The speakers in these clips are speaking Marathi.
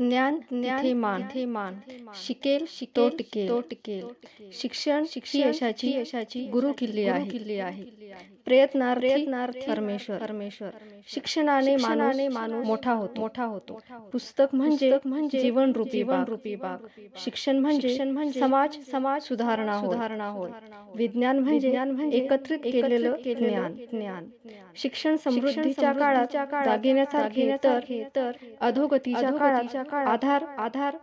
ज्ञान ज्ञान मान तिथे मान शिकेल तो टिकेल. तो टिकेल. शिक्षण शिक्षण यशाची यशाची गुरु किल्ली आहे. किल्ली आहे. प्रयत्नार प्रयत्नार्थी परमेश्वर. परमेश्वर. शिक्षणाने मानाने माणूस मोठा होतो. मोठा होतो. पुस्तक म्हणजे म्हणजे जीवन रूपी रूपी बाग. शिक्षण म्हणजे म्हणजे समाज समाज सुधारणा सुधारणा होय. विज्ञान म्हणजे म्हणजे एकत्रित केलेलं ज्ञान. ज्ञान. शिक्षण समृद्धीच्या काळाच्या काळात दागिन्यासारखे तर तर अधोगतीच्या काळात आधार आधार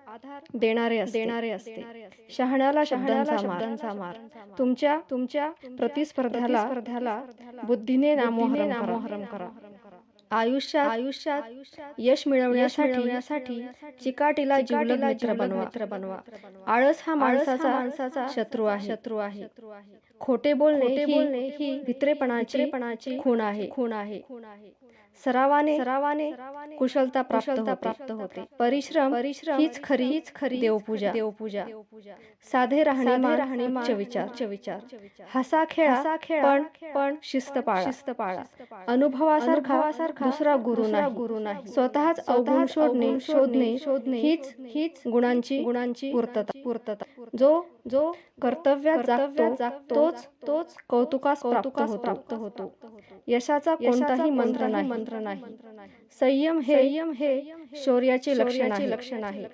देणारे असते. देणारे असते. शहाण्याला शब्दांचा शब्दांचा मार. तुमच्या तुमच्या प्रतिस्पर्ध्याला ହେଲା ବୁଦ୍ଧିନେ ନାମ ହରଣ କର आयुष्यात आयुष्यात यश मिळवण्यासाठी चिकाटीला जीवलग मित्र बनवा. मित्र बनवा. आळस हा माणसाचा माणसाचा शत्रू आहे. शत्रू आहे. खोटे बोलणे बोलणे ही भित्रेपणाची पणाची खूण आहे. खूण आहे. सरावाने सरावाने कुशलता प्राप्त प्राप्त होते. परिश्रम परिश्रम हीच खरी हीच खरी देवपूजा. देवपूजा. साधे राहणे राहणे विचार. विचार. हसा खेळा हसा खेळ पण पण शिस्त पाळा शिस्त पाळा अनुभवासारखा. सारखा दुसरा गुरु नाही. गुरु नाही. स्वतःच अवगुण शोधणे शोधणे शोधणे हीच हीच गुणांची गुणांची पूर्तता. पूर्तता. जो जो कर्तव्यात जागतो तोच तोच कौतुकास कौतुकास प्राप्त होतो. यशाचा कोणताही मंत्र नाही. मंत्र नाही. संयम हे संयम हे शौर्याचे लक्षण आहे. लक्षण आहे.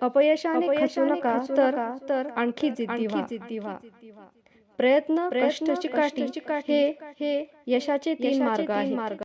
अपयशाने खचू नका तर तर आणखी जिद्दी जिद्दी व्हा प्रयत्न चिकाटी हे हे यशाचे तीन मार्ग आहेत.